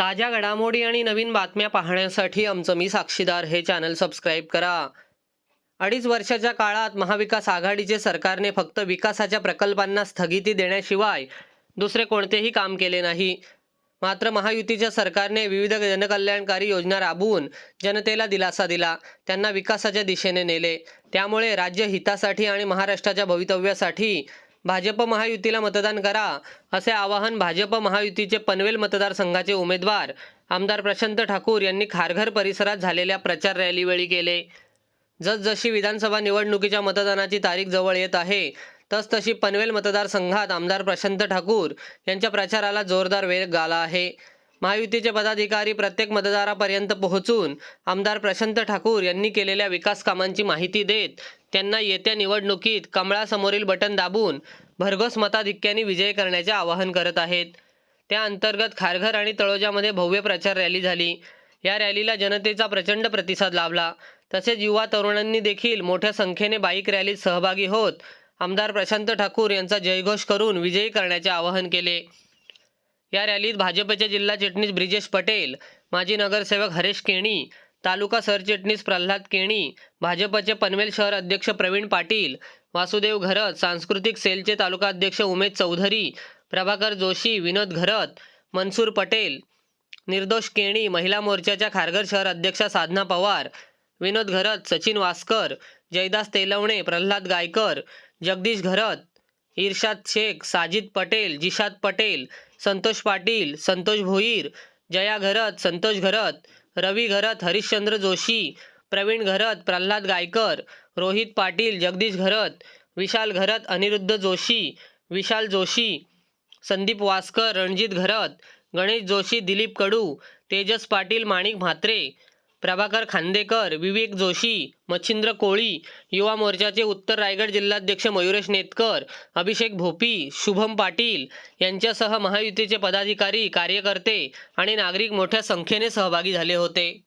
ताज्या घडामोडी आणि नवीन बातम्या पाहण्यासाठी आमचं मी साक्षीदार. हे चॅनल सबस्क्राईब करा. अडीच वर्षाच्या काळात महाविकास आघाडीचे सरकारने फक्त विकासाच्या प्रकल्पांना स्थगिती देण्याशिवाय दुसरे कोणतेही काम केले नाही. मात्र महायुतीच्या सरकारने विविध जनकल्याणकारी योजना राबवून जनतेला दिलासा दिला. त्यांना विकासाच्या दिशेने नेले. त्यामुळे राज्य हितासाठी आणि महाराष्ट्राच्या भवितव्यासाठी भाजप महायुतीला मतदान करा असे आवाहन भाजप महायुतीचे पनवेल मतदारसंघाचे उमेदवार आमदार प्रशांत ठाकूर यांनी खारघर परिसरात झालेल्या प्रचार रॅलीवेळी केले. जसजशी विधानसभा निवडणुकीच्या मतदानाची तारीख जवळ येत आहे तसतशी पनवेल मतदारसंघात आमदार प्रशांत ठाकूर यांच्या प्रचाराला जोरदार वेग आला आहे. महायुतीचे पदाधिकारी प्रत्येक मतदारापर्यंत पोहोचून आमदार प्रशांत ठाकूर यांनी केलेल्या विकास कामांची माहिती देत त्यांना येत्या निवडणुकीत कमळासमोरील बटन दाबून भरघोस मताधिक्याने विजय करण्याचे आवाहन करत आहेत. त्या अंतर्गत खारघर आणि तळोजामध्ये भव्य प्रचार रॅली झाली. या रॅलीला जनतेचा प्रचंड प्रतिसाद लाभला. तसेच युवा तरुणांनी देखील मोठ्या संख्येने बाईक रॅलीत सहभागी होत आमदार प्रशांत ठाकूर यांचा जयघोष करून विजयी करण्याचे आवाहन केले. या रॅलीत भाजपचे जिल्हा चिटणीस ब्रिजेश पटेल माजी नगरसेवक हरेश केणी तालुका सरचिटणीस प्रल्हाद केणी भाजपचे पनवेल शहर अध्यक्ष प्रवीण पाटील वासुदेव घरत सांस्कृतिक सेलचे तालुका अध्यक्ष उमेश चौधरी प्रभाकर जोशी विनोद घरत मनसूर पटेल निर्दोष केणी महिला मोर्चाच्या खारघर शहर अध्यक्षा साधना पवार विनोद घरत सचिन वासकर जयदास तेलवणे प्रल्हाद गायकर जगदीश घरत इर्शाद शेख साजिद पटेल जिशाद पटेल संतोष पाटील संतोष भोईर जया घरत संतोष घरत रवी घरत हरिश्चंद्र जोशी प्रवीण घरत प्रल्हाद गायकर रोहित पाटील जगदीश घरत विशाल घरत अनिरुद्ध जोशी विशाल जोशी संदीप वासकर रणजित घरत गणेश जोशी दिलीप कडू तेजस पाटील माणिक म्हात्रे प्रभाकर खांदेकर विवेक जोशी मच्छिंद्र कोळी युवा मोर्चाचे उत्तर रायगड जिल्हाध्यक्ष मयुरेश नेतकर अभिषेक भोपी शुभम पाटील यांच्यासह महायुतीचे पदाधिकारी कार्यकर्ते आणि नागरिक मोठ्या संख्येने सहभागी झाले होते.